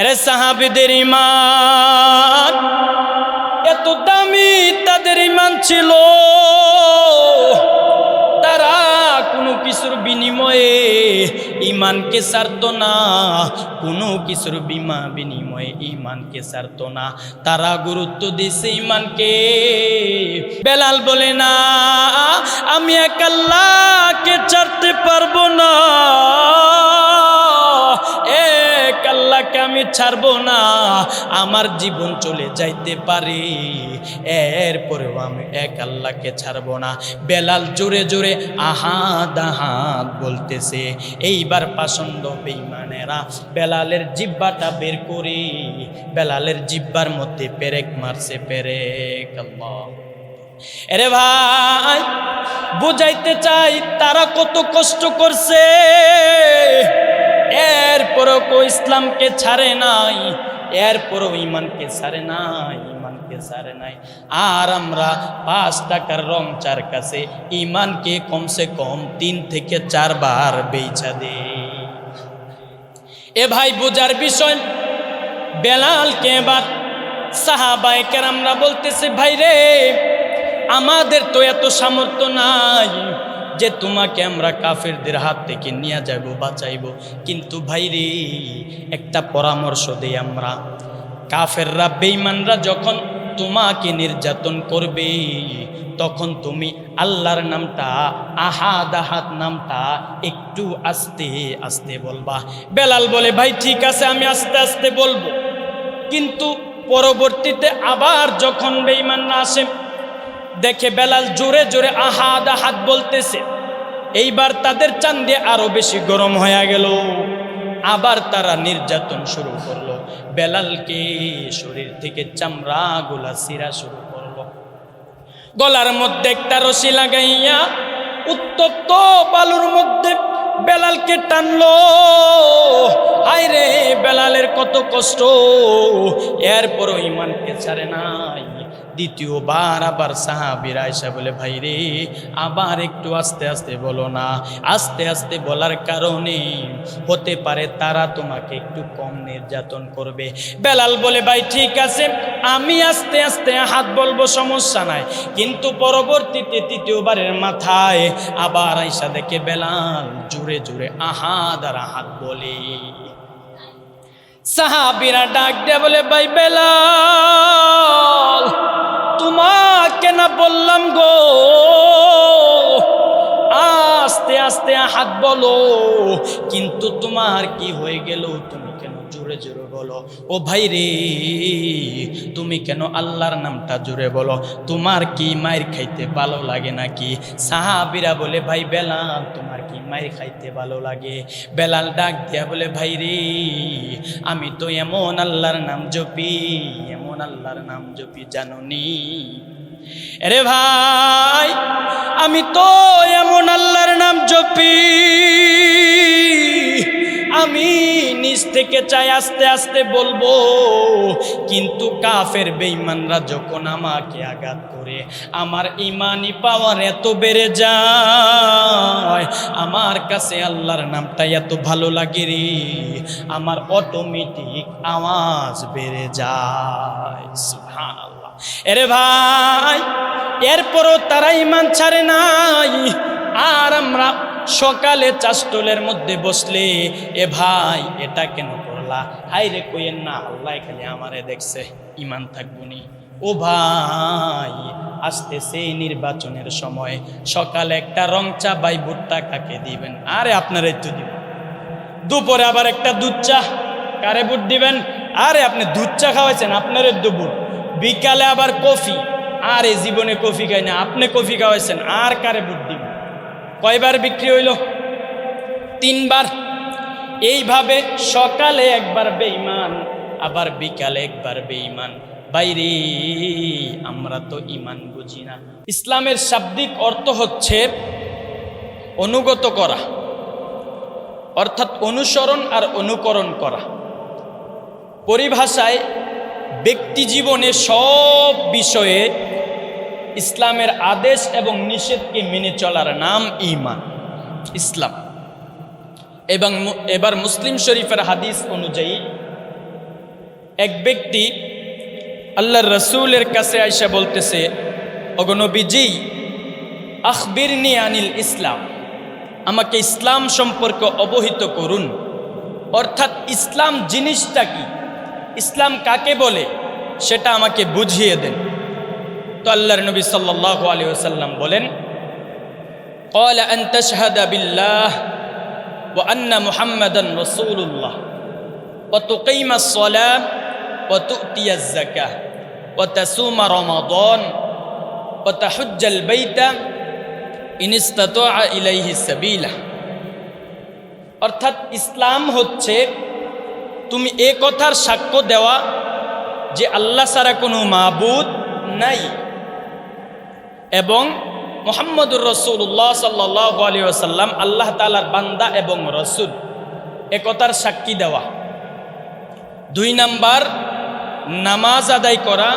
এরে সাহাবিদের ইমান এত দামি তাদের ইমান ছিল। তারা কোনো কিছুর বিনিময়ে ইমানকে ছাড়ত না, কোনো কিছুর বিমা বিনিময়ে ইমানকে ছাড়ত না। তারা গুরুত্ব দিছে ইমানকে বেলাল বলে, না, আমি এক আল্লাহকে পারব না। আল্লাহকে আমি ছাড়বো না। আমার জীবন চলে যাইতে পারে। এরপরেও আমি এক আল্লাহকে ছাড়বো না। বেলাল জোরে জোরে আহাদ আহাদ বলতেছে, এইবার পাষণ্ড বেইমানেরা বেলালের জিব্বাটা বের করে। বেলালের জিব্বার মধ্যে পেরেক মারছে, পেরেক এরে ভাই, বুঝাইতে চাই তারা কত কষ্ট করছে। এরপরও কো ইসলামকে ছাড়ে নাই, এরপরও ইমানকে ছাড়ে নাই ইমানকে ছাড়ে নাই। আর আমরা পাঁচ টাকার রং চার কাছে ইমানকে কমসে কম তিন থেকে চারবার বেচা দেই। এ ভাই, বোঝার বিষয় বেলালকে এবার? সাহাবাই কেরামরা বলতেছে ভাই রে আমাদের তো এত সামর্থ্য নাই যে তোমাকে আমরা কাফেরদের হাত থেকে নিয়ে যাব, বাঁচাইব। কিন্তু ভাই রে, একটা পরামর্শ দেই আমরা। কাফেররা বেইমানরা যখন তোমাকে নির্যাতন করবে, তখন তুমি আল্লাহর নামটা, আহাদ আহাদ নামটা একটু আস্তে আস্তে বলবা। বেলাল বলে, ভাই, ঠিক আছে, আমি আস্তে আস্তে বলব। কিন্তু পরবর্তীতে আবার যখন বেঈমানরা আসে দেখে বেলাল জোরে জোরে আহাদ আহাদ বলতেছে। এইবার তাদের চান্দে আরও বেশি গরম হয়ে গেল। আবার তারা নির্যাতন শুরু করল। বেলালকে শরীর থেকে চামড়া গুলা সিরা শুরু করল। গলার মধ্যে একটা রশি লাগাইয়া উত্তপ্ত বালুর মধ্যে বেলালকে টানলো। আইরে বেলালের কত কষ্ট, এরপরও ইমানকে ছাড়ে নাই। দ্বিতীয়বার আবার সাহাবিরা এসে বলে, ভাই রে, আবার একটু আস্তে আস্তে বলো না। আস্তে আস্তে বলার কারণে হতে পারে তারা তোমাকে একটু কম নির্যাতন করবে। বেলাল বলে, ভাই, ঠিক আছে, আমি আস্তে আস্তে হাত বলব, সমস্যা নাই। কিন্তু পরবর্তীতে তৃতীয়বারের মাথায় আবার আইসা দেখে বেলাল জুড়ে জুড়ে আহাদ আর আহাত বলে। সাহাবিরা ডাক দেয়া বলে, ভাই বেলাল তোমাকে না বললাম গো। আস্তে আস্তে হাত বলো। কিন্তু তোমার কি হয়ে গেল? তুমি কেন জোরে জোরে বলো, ও ভাই রে, তুমি কেন আল্লাহর নামটা জোরে বলো? তোমার কি মায়ের খাইতে ভালো লাগে নাকি? সাহাবিরা বলে, ভাই বেলাল, তোমার কি মায়ের খাইতে ভালো লাগে? বেলাল ডাক দিয়া বলে, ভাই রে, আমি তো এমন আল্লাহর নাম জপি, এমন আল্লাহর নাম জপি জাননি। আরে ভাই, আমি তো এমন আল্লাহর নাম জপি থেকে চাই আস্তে আস্তে বলব, কিন্তু কাফের বেঈমানরা যখন আমাকে আঘাত করে, আমার ইমানি পাওয়ার এত বেড়ে যায়। আমার কাছে আল্লাহর নামটা এত ভালো লাগে রে, আমার অটোমেটিক আওয়াজ বেড়ে যায়। সুবহানাল্লাহ। এরে ভাই, এরপরও তারা ইমান ছাড়ে নাই। আর আমরা সকালে চাষটলের মধ্যে বসলে, এ ভাই, এটা কেন করলা? হাই রে কইয়েন না, আল্লাহ খালি আমারে দেখছে ইমান থাকবনি ও ভাই, আসতেছে নির্বাচনের সময়, সকালে একটা রং চা বাই ভুট্টা কাকে দিবেন? আরে আপনারাই তো দিবেন দুপুরে আবার একটা দুধ চা, কারে বুট দিবেন? আরে, আপনি দুধ চা খাওয়াইছেন আপনারে দুপুর বিকালে আবার কফি। আর, জীবনে কফি খাই না, আপনি কফি খাওয়াইছেন, আর কারে বুট দিবেন? কয়বার বিক্রি হইল? তিনবার। এইভাবে সকালে একবার বেঈমান, আবার বিকালে একবার বেঈমান। বাইরে আমরা তো ইমান বুঝি না। ইসলামের শাব্দিক অর্থ হচ্ছে অনুগত করা, অর্থাৎ অনুসরণ আর অনুকরণ করা। পরিভাষায় ব্যক্তি জীবনে সব বিষয়ে ইসলামের আদেশ এবং নিষেধকে মেনে চলার নাম ইমান ইসলাম। এবং এবার মুসলিম শরীফের হাদিস অনুযায়ী এক ব্যক্তি আল্লাহর রসুলের কাছে আইসা বলতেছে অগনবীজি আখবিরনি আনিল ইসলাম। আমাকে ইসলাম সম্পর্কে অবহিত করুন। অর্থাৎ ইসলাম জিনিসটা কি? ইসলাম কাকে বলে? সেটা আমাকে বুঝিয়ে দেন। তো আল্লাহর নবী সাল্লাহ আলী ওসাল্লাম বলেন قال أن تشهد بالله وأن محمدا رسول الله وتقيم الصلاة وتؤتي الزكاة وتصوم رمضان وتحج البيت إن استطاع إليه سبيلا অর্থাৎ ইসলাম হচ্ছে তুমি এ কথার সাক্ষ্য দেওয়া যে আল্লাহ ছাড়া কোনো মাবুদ নাই এবং মোহাম্মদুর রসুল্লাহ সাল্লাহ আলী আসাল্লাম আল্লাহ তালার বান্দা এবং রসুল। একতার সাক্ষী দেওয়া। দুই নাম্বার, নামাজ আদায় করা।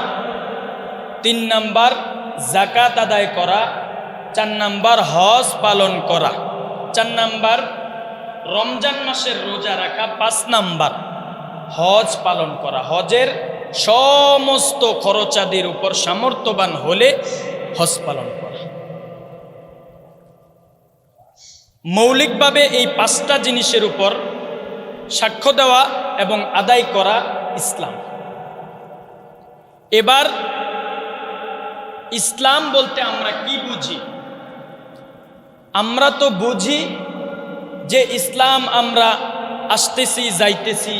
তিন নাম্বার জাকাত আদায় করা। চার নাম্বার, হজ পালন করা। চার নাম্বার, রমজান মাসের রোজা রাখা। পাঁচ নাম্বার, হজ পালন করা। হজের সমস্ত খরচাদির উপর সামর্থ্যবান হলে হজ পালন করা। মৌলিকভাবে এই পাঁচটা জিনিসের উপর সাক্ষ্য দেওয়া এবং আদায় করা ইসলাম। এবার ইসলাম বলতে আমরা কি বুঝি? আমরা তো বুঝি যে ইসলাম আমরা আসতেছি, যাইতেছি,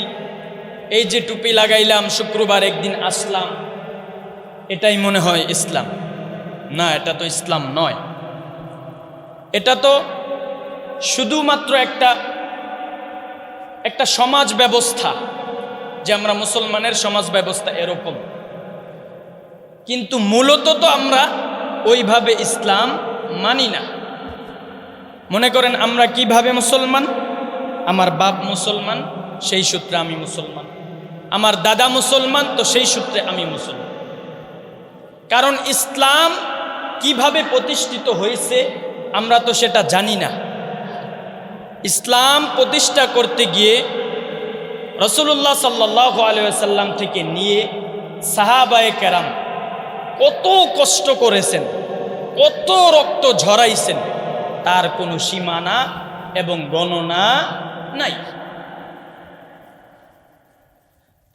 এই যে টুপি লাগাইলাম, শুক্রবার একদিন আসলাম, এটাই মনে হয় ইসলাম। না, এটা তো ইসলাম নয়। এটা তো শুধুমাত্র একটা একটা সমাজ ব্যবস্থা, যে আমরা মুসলমানের সমাজ ব্যবস্থা এরকম। কিন্তু মূলত তো আমরা ওইভাবে ইসলাম মানি না। মনে করেন, আমরা কীভাবে মুসলমান? আমার বাপ মুসলমান, সেই সূত্রে আমি মুসলমান। আমার দাদা মুসলমান, তো সেই সূত্রে আমি মুসলমান। কারণ ইসলাম কীভাবে প্রতিষ্ঠিত হয়েছে, আমরা তো সেটা জানি না। ইসলাম প্রতিষ্ঠা করতে গিয়ে রসুল্লাহ সাল্লাহ আলিয়াল্লাম থেকে নিয়ে সাহাবায়ে কেরাম কত কষ্ট করেছেন, কত রক্ত ঝরাইছেন, তার কোনো সীমানা এবং গণনা নাই।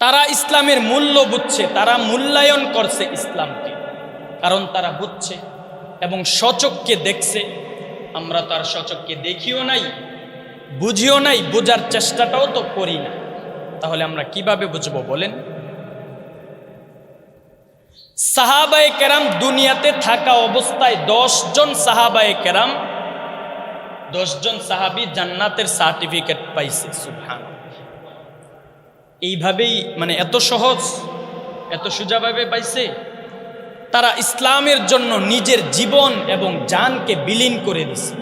তারা ইসলামের মূল্য বুঝছে, তারা মূল্যায়ন করছে ইসলামকে, কারণ তারা বুঝছে এবং সচককে দেখছে। আমরা তার সচককে দেখিও নাই, বুঝিও নাই, বোঝার চেষ্টাটাও তো করি না। তাহলে আমরা কীভাবে বুঝব বলেন? সাহাবায়ে কেরাম দুনিয়াতে থাকা অবস্থায় জন সাহাবায়ে কেরাম জন সাহাবি জান্নাতের সার্টিফিকেট পাইছে সুবহান এইভাবেই মানে এত সহজ, এত সোজাভাবে পাইছে তারা ইসলামের জন্য নিজের জীবন এবং জানকে বিলীন করে দিছে।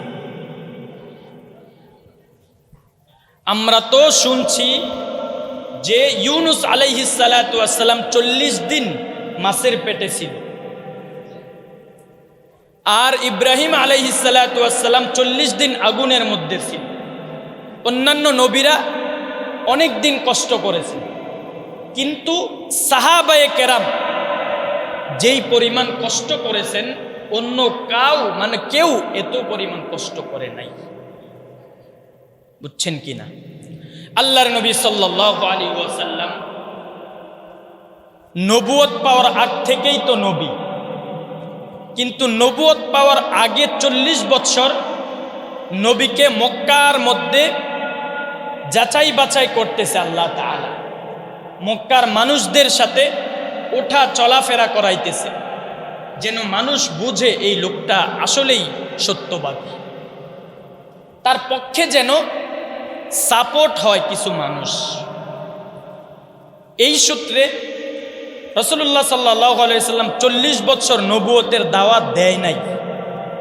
আমরা তো শুনছি যে ইউনুস আলাইহিসালাম চল্লিশ দিন মাসের পেটে ছিল। আর ইব্রাহিম আলাইহিসালাম চল্লিশ দিন আগুনের মধ্যে ছিল। অন্যান্য নবীরা অনেক দিন কষ্ট করেছে কিন্তু সাহাবায়ে কেরাম যেই পরিমাণ কষ্ট করেছেন, অন্য কাউ মানে কেউ এত পরিমাণ কষ্ট করে নাই। বুঝছেন কি না? আল্লাহর নবী সাল্লাহ আলী ওয়াসাল্লাম নবুয়ত পাওয়ার আগ থেকেই তো নবী। কিন্তু নবুয়ত পাওয়ার আগে চল্লিশ বৎসর নবীকে মক্কার মধ্যে যাচাই বাছাই করতেছে আল্লাহ তালা মক্কার মানুষদের সাথে ওঠা চলাফেরা করাইতেছে। যেন মানুষ বুঝে এই লোকটা আসলেই সত্যবাদী। তার পক্ষে যেন সাপোর্ট হয় কিছু মানুষ। এই সূত্রে রসুল্লাহ সাল্লাহ আলাইসাল্লাম চল্লিশ বছর নবুয়তের দাওয়াত দেয় নাই।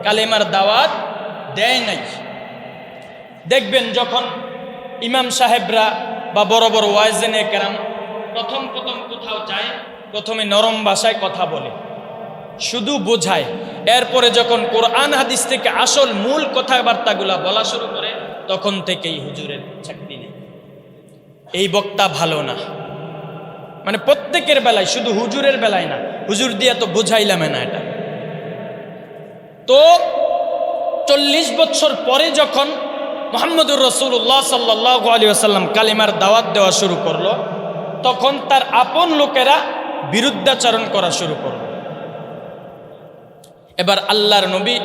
কালেমার দাওয়াত দেয় নাই। দেখবেন যখন ইমাম সাহেবরা বা বড় বড় ওয়াইজেনে কেরাম প্রথম প্রথম কোথাও যায় প্রথমে নরম ভাষায় কথা বলে, শুধু বোঝায়। এরপরে যখন কোরআন হাদিস থেকে আসল মূল কথাবার্তাগুলা বলা শুরু করে, তখন থেকেই হুজুরের চাকরি নেই। এই বক্তা ভালো না। মানে প্রত্যেকের বেলায়, শুধু হুজুরের বেলায় না, হুজুর দিয়ে তো বুঝাইলাম না এটা। তো চল্লিশ বছর পরে যখন মোহাম্মদুর রসুল্লাহ সাল্লাহ আলী আসাল্লাম কালিমার দাওয়াত দেওয়া শুরু করল, তখন তার আপন লোকেরা বিরুদ্ধাচরণ করা শুরু করল। এবার আল্লাহর নবী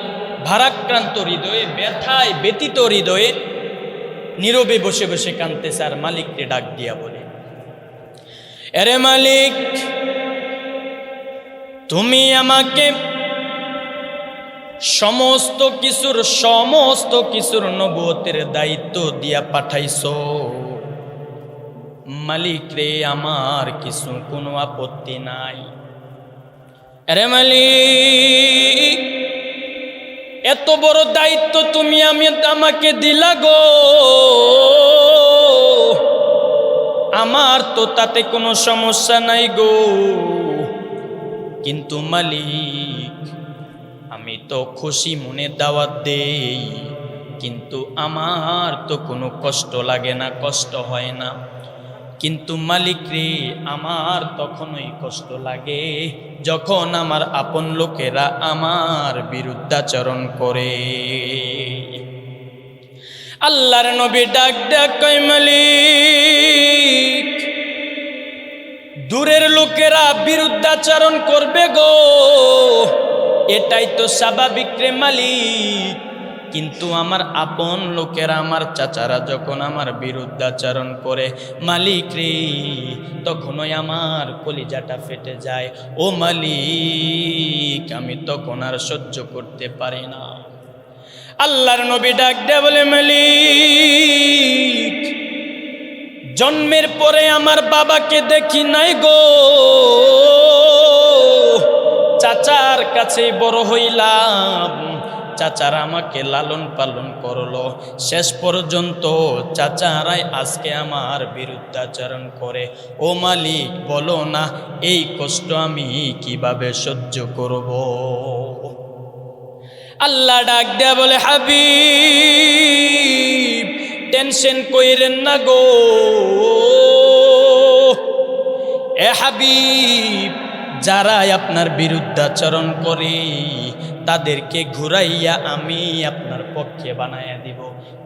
ভারাক্রান্ত হৃদয়ে, ব্যথায় ব্যতীত হৃদয়ে নীরবে বসে বসে কাঁদতেছে আর মালিককে ডাক দিয়া বলে, এরে মালিক, তুমি আমাকে সমস্ত কিছুর সমস্ত কিছুর নবতের দায়িত্ব দিয়া পাঠাইছো। মালিক রে আমার কিছু কোনো আপত্তি নাই। আরে মালিক, এত বড় দায়িত্ব তুমি আমি আমাকে দিলা গো। আমার তো তাতে কোনো সমস্যা নাই গো। কিন্তু মালিক, আমি তো খুশি মনে দাওয়াত দেই, কিন্তু আমার তো কোনো কষ্ট লাগে না, কষ্ট হয় না। কিন্তু মালিক রে, আমার তখনই কষ্ট লাগে যখন আমার আপন লোকেরা আমার বিরুদ্ধাচরণ করে। আল্লাহর নবী ডাক ডাক কয়, মালিক, দূরের লোকেরা বিরুদ্ধাচরণ করবে গো, এটাই তো স্বাভাবিক রে মালিক। কিন্তু আমার আপন লোকেরা, আমার চাচারা যখন আমার বিরুদ্ধাচরণ করে, মালিক রে, তখনই আমার কলিজাটা ফেটে যায়। ও মালিক, আমি তখন আর সহ্য করতে পারি না। আল্লাহর নবী ডাক দেয় বলে, মালিক, জন্মের পরে আমার বাবাকে দেখি নাই গো। চাচার কাছে বড় হইলাম। চাচার আমাকে লালন পালন করল। শেষ পর্যন্ত চাচারাই আজকে আমার বিরুদ্ধাচরণ করে। ও মালিক, বলো না, এই কষ্ট আমি কীভাবে সহ্য করব? আল্লাহ ডাক দেয়া বলে, হাবিব, টেনশন কইরেন না গো। এ হাবিব, যারাই আপনার বিরুদ্ধাচরণ করে তাদেরকে ঘুরাইয়া আমি আপনার পক্ষে বানাইয়া দিব।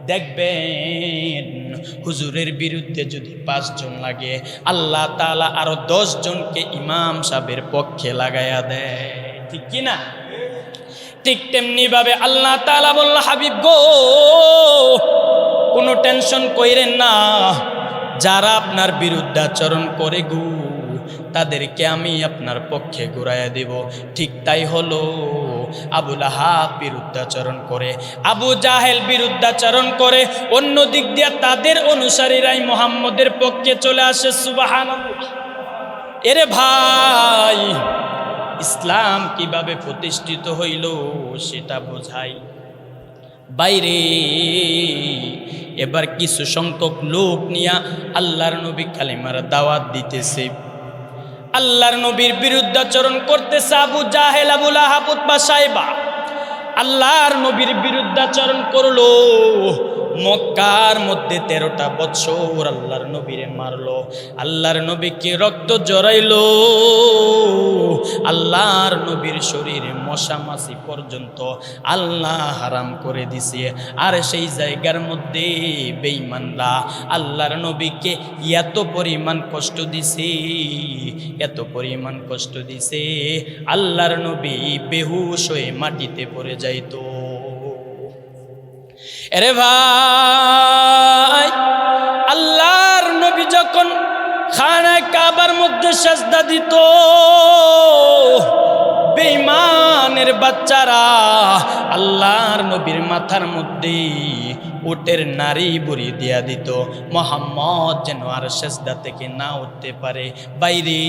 দেখবেন, হুজুরের বিরুদ্ধে যদি পাঁচজন লাগে, আল্লাহ তালা আরও জনকে ইমাম সাহেবের পক্ষে লাগাইয়া দেয়। ঠিক কিনা ঠিক তেমনি ভাবে আল্লাহ তালা বলল, হাবিব গো, কোনো টেনশন কইরেন না। যারা আপনার বিরুদ্ধাচরণ করে গু, তাদেরকে আমি আপনার পক্ষে ঘুরাইয়া দেব। ঠিক তাই হলো। আবুল আহাব বিরুদ্ধাচরণ করে, আবু জাহেল বিরুদ্ধাচরণ করে, অন্য দিক দিয়ে তাদের অনুসারীরাই মোহাম্মদের পক্ষে চলে আসে সুবাহান এরে ভাই, ইসলাম কীভাবে প্রতিষ্ঠিত হইল সেটা বোঝাই। বাইরে, এবার কিছু সংখ্যক লোক নিয়া আল্লাহর নবী কালিমার দাওয়াত দিতেছে। আল্লাহর নবীর বিরুদ্ধাচরণ করতেছে আবু জাহেল আবুল আহাবুত বা সাহেবা আল্লাহর নবীর বিরুদ্ধাচরণ করল। মক্কার মধ্যে তেরোটা বছর আল্লাহর নবীরে মারলো। আল্লাহর নবীকে রক্ত জড়াইলো। আল্লাহর নবীর শরীরে মশামাছি পর্যন্ত আল্লাহ হারাম করে দিছে। আর সেই জায়গার মধ্যে বেঈমানরা আল্লাহর নবীকে এত পরিমাণ কষ্ট দিছে, এত পরিমাণ কষ্ট দিছে। আল্লাহর নবী বেহুশ হয়ে মাটিতে পড়ে যাইতো। এরে ভাই, আল্লাহর নবী যখন খানায় কাবার মধ্যে সাজদা দিত বেইমানের বাচ্চারা আল্লাহর নবীর মাথার মধ্যে উটের নারী বুড়ি দিয়া দিত। মোহাম্মদ যেন আর সেজদা থেকে না উঠতে পারে। বাইরে,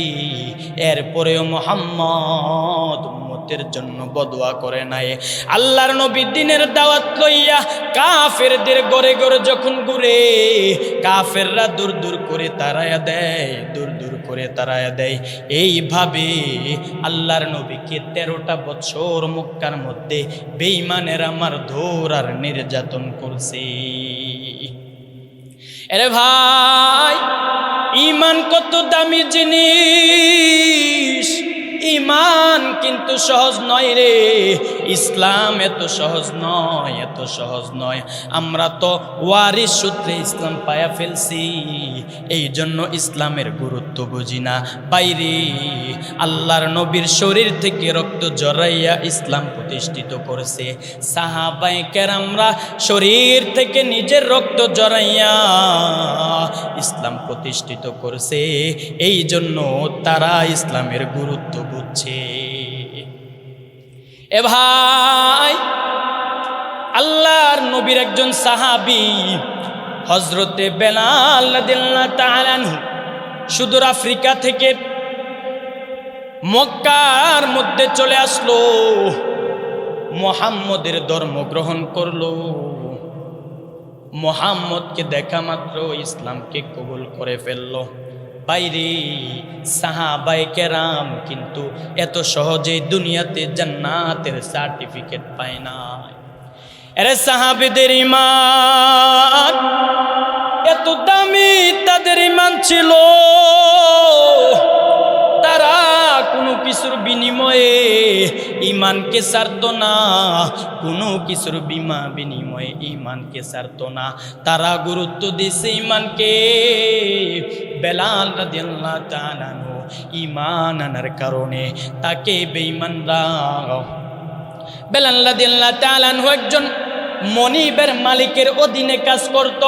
এরপরেও মোহাম্মদ উম্মতের জন্য বদোয়া করে নাই। আল্লাহর নবী দিনের দাওয়াত লইয়া কাফেরদের গড়ে গড়ে যখন ঘুরে, কাফেররা দূর দূর করে তারায়া দেয়। করে তারায়া দেয়। এইভাবে আল্লাহর নবীকে তেরোটা বছর মুক্কার মধ্যে বেইমানের আমার ধর আর নির্যাতন করছে। এরে ভাই ইমান কত দামি জিনিস। ইমান কিন্তু সহজ নয় রে। ইসলাম এত সহজ নয়, এত সহজ নয়। আমরা তো ওয়ারিস সূত্রে ইসলাম পায়া ফেলছি। এই জন্য ইসলামের গুরুত্ব বুঝি না। বাইরে, আল্লাহর নবীর শরীর থেকে রক্ত জড়াইয়া ইসলাম প্রতিষ্ঠিত করেছে। সাহাবাই কেরামরা শরীর থেকে নিজের রক্ত জড়াইয়া ইসলাম প্রতিষ্ঠিত করেছে। এই জন্য তারা ইসলামের গুরুত্ব বুঝছে এ ভাই, আল্লাহর নবীর একজন সাহাবি হজরতে বেলাল সুদূর আফ্রিকা থেকে মক্কার মধ্যে চলে আসলো। মোহাম্মদের ধর্ম গ্রহণ করল। মোহাম্মদকে দেখা মাত্র ইসলামকে কবুল করে ফেলল। বাইরে। সাহাবাই কেরাম কিন্তু এত সহজে দুনিয়াতে জান্নাতের সার্টিফিকেট পায় না এরে সাহাবিদের ইমান এত দামি তাদের ইমান ছিল। তারা কোনো কিছুর বিনিময়ে ইমানকে ছাড়ত না। কোনো কিছুর বিমা বিনিময়ে ইমানকে ছাড়ত না। তারা গুরুত্ব দিছে ইমানকে বেলাল রাদিয়াল্লাহু তাআলা ইমান আনার কারণে তাকে বেঈমানরা বেলাল রাদিয়াল্লাহু তাআলা একজন মনিবের মালিকের অধীনে কাজ করত।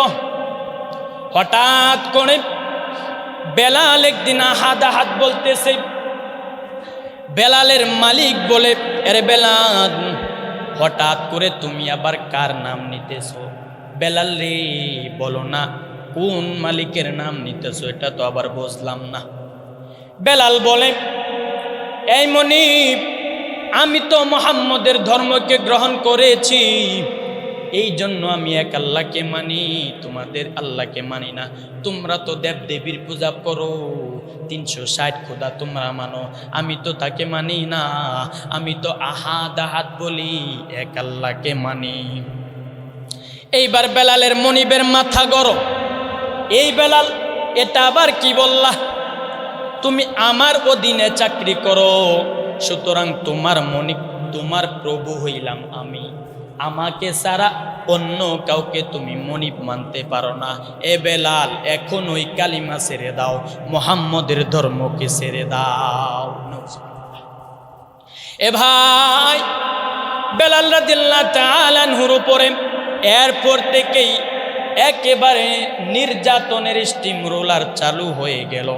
হঠাৎ করে বেলাল একদিন আহাদ আহাদ বলতেছে বেলালের মালিক বলে আরে বেলাল, হঠাৎ করে তুমি আবার কার নাম নিতেছ? বেলাল রে, বলো না, কোন মালিকের নাম নিতেছ এটা তো আবার বুঝলাম না। বেলাল বলে, এই মনিব, আমি তো মোহাম্মদের ধর্মকে গ্রহণ করেছি এই জন্য আমি এক আল্লাহকে মানি, তোমাদের আল্লাহকে মানি না। তোমরা তো দেব দেবীর পূজা করো তিনশো ষাট খোদা তোমরা মানো। আমি তো তাকে মানি না, আমি তো আহাদ আহাদ বলি, এক আল্লাহকে মানি। এইবার বেলালের মনিবের মাথা গরম। এই বেলাল, এটা আবার কি বললা? তুমি আমার অধীনে চাকরি করো, সুতরাং তোমার মনি তোমার প্রভু হইলাম আমি। আমাকে সারা অন্য কাউকে তুমি মনিব মানতে পারো না। এ বেলাল, এখন ওই কালিমা ছেড়ে দাও। মোহাম্মদের ধর্মকে ছেড়ে দাও। এ ভাই, বেলাল রাদিল্লা তালানহুর উপরে এরপর থেকেই একেবারে নির্যাতনের স্টিম রোলার চালু হয়ে গেল।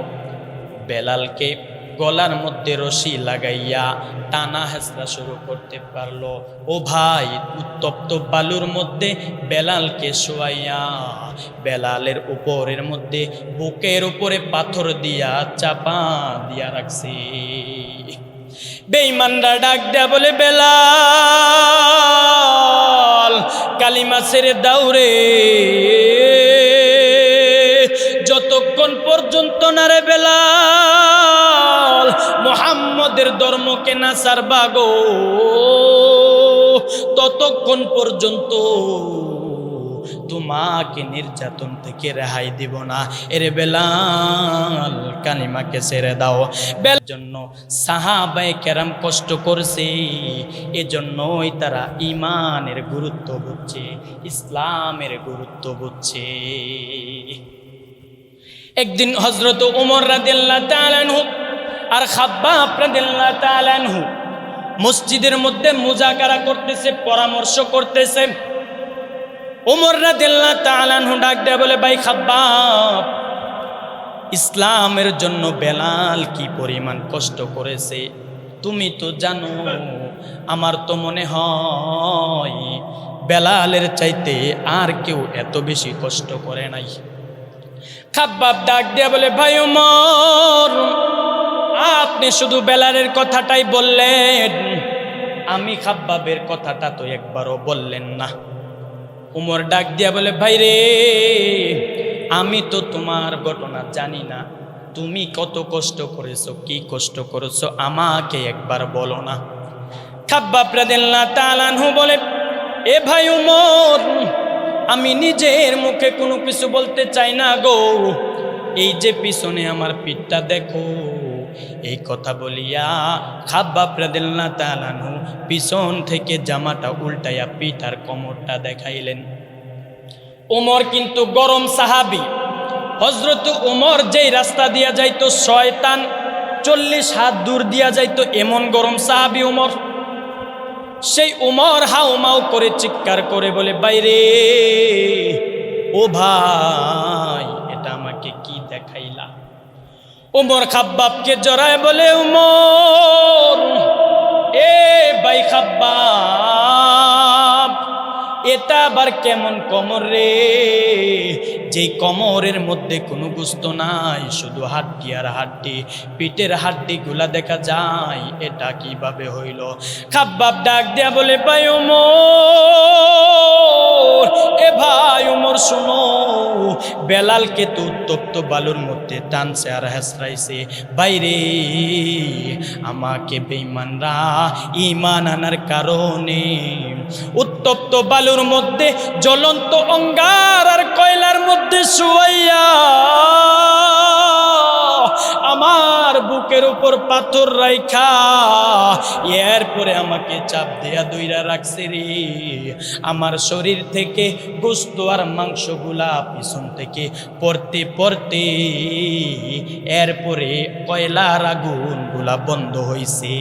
বেলালকে গলার মধ্যে রশি লাগাইয়া টানা হেসরা শুরু করতে পারল। ও ভাই, উত্তপ্ত বালুর মধ্যে বেলালকে শোয়াইয়া, বেলালের উপরের মধ্যে বুকের উপরে পাথর দিয়া, চাপা দিয়া রাখছি। বেইমানরা ডাক দেয়া বলে, বেলাল, কালিমা ছেড়ে দাউরে যতক্ষণ পর্যন্ত না রে বেলাল মোহাম্মদের ধর্মকে না সারবা গো। ততক্ষণ পর্যন্ত তোমাকে নির্যাতন থেকে রেহাই দিব না। এর বেলাল, কালিমাকে ছেড়ে দাও। বেল জন্য সাহাবাই কেরাম কষ্ট করছে, এজন্যই তারা ইমানের গুরুত্ব বুঝছে, ইসলামের গুরুত্ব বুঝছে। একদিন হজরত উমর তালানহু আর খাব্বাব রাদিল্লাহ তালানহু মসজিদের মধ্যে মুজাকারা করতেছে, পরামর্শ করতেছে। উমর রাদিল্লাহ তালানহু ডাক দেয় বলে, ভাই খাব্বাব, ইসলামের জন্য বেলাল কি পরিমাণ কষ্ট করেছে? তুমি তো জানো, আমার তো মনে হয় বেলালের চাইতে আর কেউ এত বেশি কষ্ট করে নাই। খাব্বাব ডাক দিয়া বলে, ভাই উমর আপনি শুধু বেলালের কথাটাই বললেন। আমি খাব্বাবের কথাটা তো একবারও বললেন না। উমর ডাক দিয়া বলে, ভাই রে, আমি তো তোমার ঘটনা জানি না। তুমি কত কষ্ট করেছ, কি কষ্ট করেছ, আমাকে একবার বলো না। খাব্বাব রাদিয়াল্লাহু তাআলা আনহু বলে, এ ভাই উমর, আমি নিজের মুখে কোনো কিছু বলতে চাই না গো। এই যে পিছনে আমার পিঠটা দেখো। এই কথা বলিয়া খাব্বাব রাদিল্লা তালানু পিছন থেকে জামাটা উল্টাইয়া পিঠ আর কোমরটা দেখাইলেন। ওমর কিন্তু গরম সাহাবি। হজরত ওমর যেই রাস্তা দিয়া যাইতো, শয়তান চল্লিশ হাত দূর দিয়া যাইতো এমন গরম সাহাবি ওমর সেই উমর হাউ মাউ করে চিৎকার করে বলে, বাইরে, ও ভাই, এটা আমাকে কি দেখাইলা? উমর খাব্বাবকে জড়ায় বলে, উমর, এ বাই খাব্বাব, এটা আবার কেমন কমর রে? যেই কমরের মধ্যে কোনো গুস্ত নাই, শুধু হাড্ডি আর হাড্ডি, পিঠের হাড্ডি গুলা দেখা যায়, এটা কীভাবে হইল? খাব্বাব ডাক দেয়া বলে, ভাই উমর এ ভাই, উমর, শুনো। বেলালকে তো উত্তপ্ত বালুর মধ্যে টানছে আর হেসরাইছে। বাইরে আমাকে বেইমানরা ইমান আনার কারণে উত্তপ্ত বালুর মধ্যে জ্বলন্ত অঙ্গার আর কয়লার মধ্যে শুয়াইয়া বুকের উপর পাথর রাইখা, এরপরে আমাকে চাপ দেয়া দইরা রাখছে রে। আমার শরীর থেকে গোস্ত আর মাংসগুলা পিছন থেকে পড়তে পড়তে, এরপরে কয়লার আগুনগুলা বন্ধ হইছে।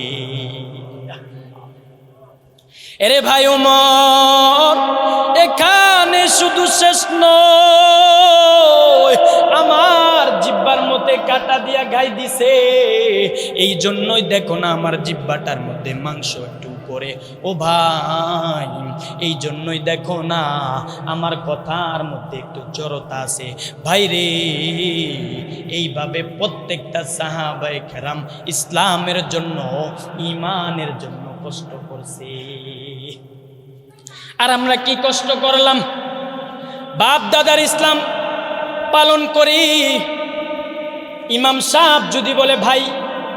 এরে ভাই ওমর, এখানে শুধু শেষ নয় আমার জিব্বার মধ্যে কাটা দিয়া গাই দিছে। এই জন্যই দেখো না আমার জিব্বাটার মধ্যে মাংস একটু উপরে ও ভাই এই জন্যই দেখো না আমার কথার মধ্যে একটু জড়তা আছে। ভাই রে, এইভাবে প্রত্যেকটা সাহাবাই খেরাম ইসলামের জন্য ইমানের জন্য কষ্ট করছে। আর আমরা কি কষ্ট করলাম? বাপ দাদার ইসলাম পালন করি। ইমাম সাহেব যদি বলে, ভাই,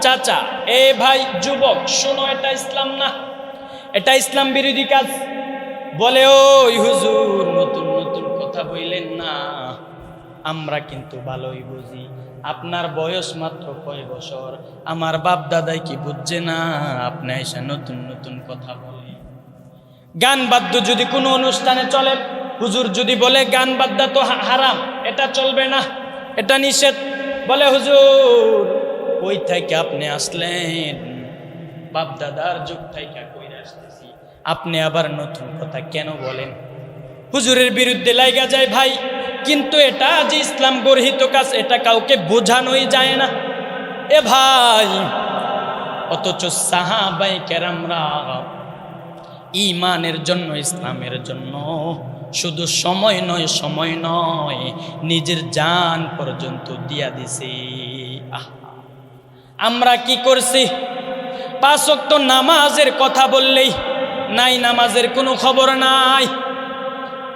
চাচা, এ ভাই, যুবক, শোনো, এটা ইসলাম না। এটা ইসলাম বিরোধী কাজ। বলে, ওই হুজুর, নতুন নতুন কথা বইলেন না। আমরা কিন্তু ভালোই বুঝি। আপনার বয়স মাত্র কয় বছর? আমার বাপ দাদাই কি বুঝছে না? আপনি এসে নতুন নতুন কথা বলে গান বাদ্য যদি কোনো অনুষ্ঠানে চলে হুজুর যদি বলে গান বাদ্য তো হারাম, এটা চলবে না, এটা নিষেধ। বলে হুজুর ওই থেকে আপনি আসলেন? বাপ দাদার যুগ থেকে আসতেছি। আপনি আবার নতুন কথা কেন বলেন? হুজুরের বিরুদ্ধে লাইগা যায়, ভাই, কিন্তু এটা যে ইসলাম গর্হিত কাজ, এটা কাউকে বোঝানোই যায় না। এ ভাই, অথচ সাহাবাই কেরামরা ইমানের জন্য, ইসলামের জন্য শুধু সময় নয় সময় নয়, নিজের জান পর্যন্ত দিয়া দিছে। আমরা কি করছি? পাঁচ ওয়াক্ত নামাজের কথা বললেই নাই নামাজের কোনো খবর নাই।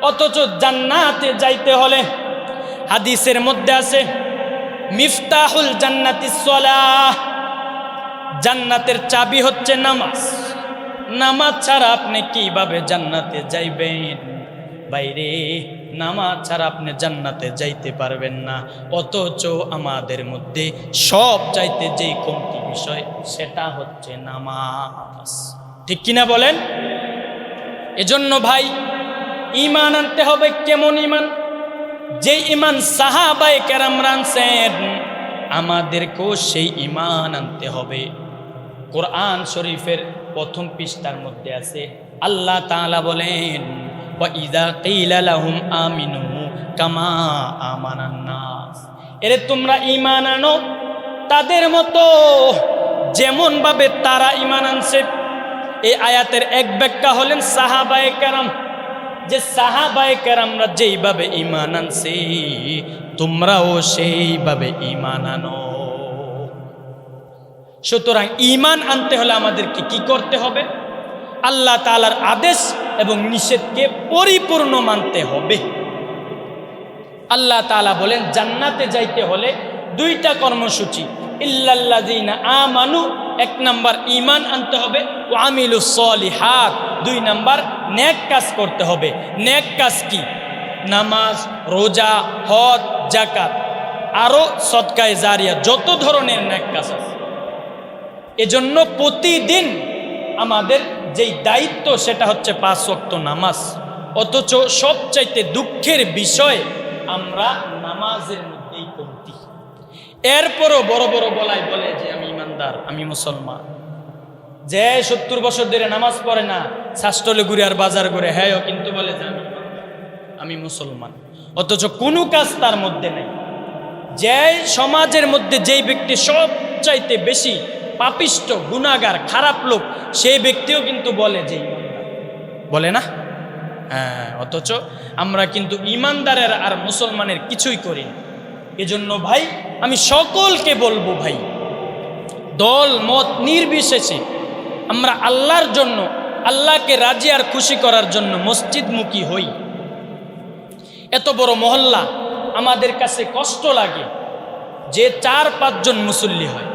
অথচ জান্নাতে যাইতে হলে হাদিসের মধ্যে আছে, মিফতাহুল জান্নাতি সলাহ। জান্নাতের চাবি হচ্ছে নামাজ। নামাজ ছাড়া আপনি কীভাবে জান্নাতে যাইবেন? বাইরে, নামাজ ছাড়া আপনি জান্নাতে যাইতে পারবেন না। অথচ আমাদের মধ্যে সব চাইতে যেই কমতি বিষয়, সেটা হচ্ছে নামাজ। ঠিক কিনা বলেন? এজন্য ভাই ইমান আনতে হবে কেমন ইমান যে ইমান সাহাবাই কেরাম রানছেন, আমাদেরকেও সেই ইমান আনতে হবে। কোরআন শরীফের প্রথম পৃষ্ঠার মধ্যে আছে, আল্লাহ তাআলা বলেন আমিনু কামা এরে তোমরা ঈমান আনো, তাদের মতো যেমন ভাবে তারা ইমান আনছে। এই আয়াতের এক ব্যাখ্যা হলেন সাহাবায়ে কেরাম। যে সাহাবায়ে কেরামরা যেইভাবে ঈমান আনছে, তোমরাও সেইভাবে ইমান আনো। সুতরাং ইমান আনতে হলে আমাদেরকে কি করতে হবে? আল্লাহ তালার আদেশ এবং নিষেধকে পরিপূর্ণ মানতে হবে। আল্লাহ তালা বলেন, জান্নাতে যাইতে হলে দুইটা কর্মসূচি। ইল্লাল্লাযীনা আমানু, এক নাম্বার ইমান আনতে হবে ও আমিলু সলিহাত, দুই নাম্বার নেক কাজ করতে হবে। নেক কাজ কি? নামাজ, রোজা, হজ জাকাত আরও সৎকায় জারিয়া, যত ধরনের ন্যাক কাজ আছে। এজন্য প্রতিদিন আমাদের যেই দায়িত্ব, সেটা হচ্ছে পাঁচ ওয়াক্ত নামাজ। অথচ সবচাইতে দুঃখের বিষয়, আমরা নামাজের মধ্যেই কমতি এরপরও বড় বড় গলায় বলে যে, আমি ইমানদার, আমি মুসলমান। যে সত্তর বছর ধরে নামাজ পড়ে না শাস্তলে ঘুরে আর বাজার ঘুরে হ্যাঁ কিন্তু বলে যে, আমি আমি মুসলমান। অথচ কোনো কাজ তার মধ্যে নেই। যে সমাজের মধ্যে যেই ব্যক্তি সবচাইতে বেশি পাপিষ্ট গুণাগার খারাপ লোক, সেই ব্যক্তিও কিন্তু বলে যে বলে না? হ্যাঁ অথচ আমরা কিন্তু ইমানদারের আর মুসলমানের কিছুই করি না। এজন্য ভাই, আমি সকলকে বলব ভাই, দল, মত নির্বিশেষে আমরা আল্লাহর জন্য, আল্লাহকে রাজি আর খুশি করার জন্য মসজিদমুখী হই। এত বড় মহল্লা আমাদের কাছে কষ্ট লাগে যে চার পাঁচজন মুসল্লি হয়।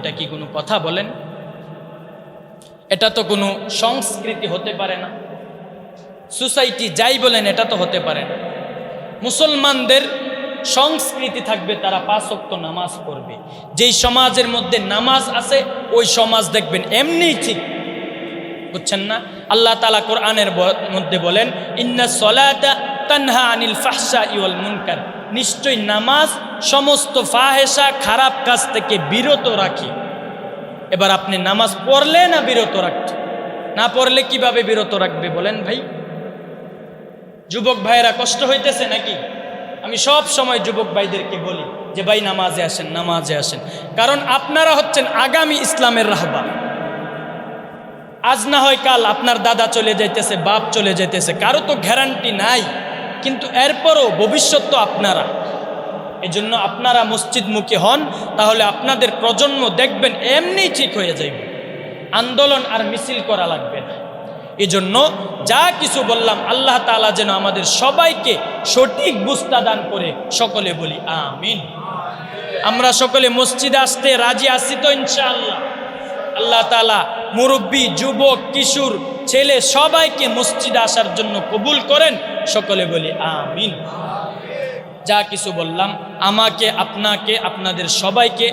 এটা কি কোনো কথা বলেন? এটা তো কোনো সংস্কৃতি হতে পারে না। সোসাইটি যাই বলেন, এটা তো হতে পারে না। মুসলমানদের সংস্কৃতি থাকবে, তারা পাঁচক্ত নামাজ পড়বে। যেই সমাজের মধ্যে নামাজ আছে, ওই সমাজ দেখবেন এমনিই ঠিক। বুঝছেন না? আল্লাহ তালা কোরআনের মধ্যে বলেন, ইন্না সলাতা তানহা আনিল ফাহসা ইউল মুনকার। নিশ্চয় নামাজ সমস্ত ফাহেসা খারাপ কাজ থেকে বিরত রাখে। এবার আপনি নামাজ পড়লে না বিরত রাখছে না পড়লে কীভাবে বিরত রাখবে বলেন ভাই? যুবক ভাইয়েরা, কষ্ট হইতেছে নাকি? আমি সব সময় যুবক ভাইদেরকে বলি যে, ভাই, নামাজে আসেন নামাজে আসেন। কারণ আপনারা হচ্ছেন আগামী ইসলামের রাহবা। আজ না হয় কাল আপনার দাদা চলে যাইতেছে, বাপ চলে যাইতেছে, কারও তো গ্যারান্টি নাই। কিন্তু এরপরও ভবিষ্যৎ তো আপনারা। এজন্য আপনারা মসজিদমুখী হন, তাহলে আপনাদের প্রজন্ম দেখবেন এমনি ঠিক হয়ে যাইবে। আন্দোলন আর মিছিল করা লাগবে না। এজন্য যা কিছু বললাম, আল্লাহ তাআলা যেন আমাদের সবাইকে সঠিক বুস্তা দান করে, সকলে বলি আমিন। আমরা সকলে মসজিদে আসতে রাজি আছি তো ইনশাআল্লাহ। আল্লাহ তালা মুরব্বী, যুবক, কিশোর, ছেলে সবাইকে মসজিদে আসার জন্য কবুল করেন। সকলে বলি আমিন। যা কিছু বললাম, আমাকে, আপনাকে, আপনাদের সবাইকে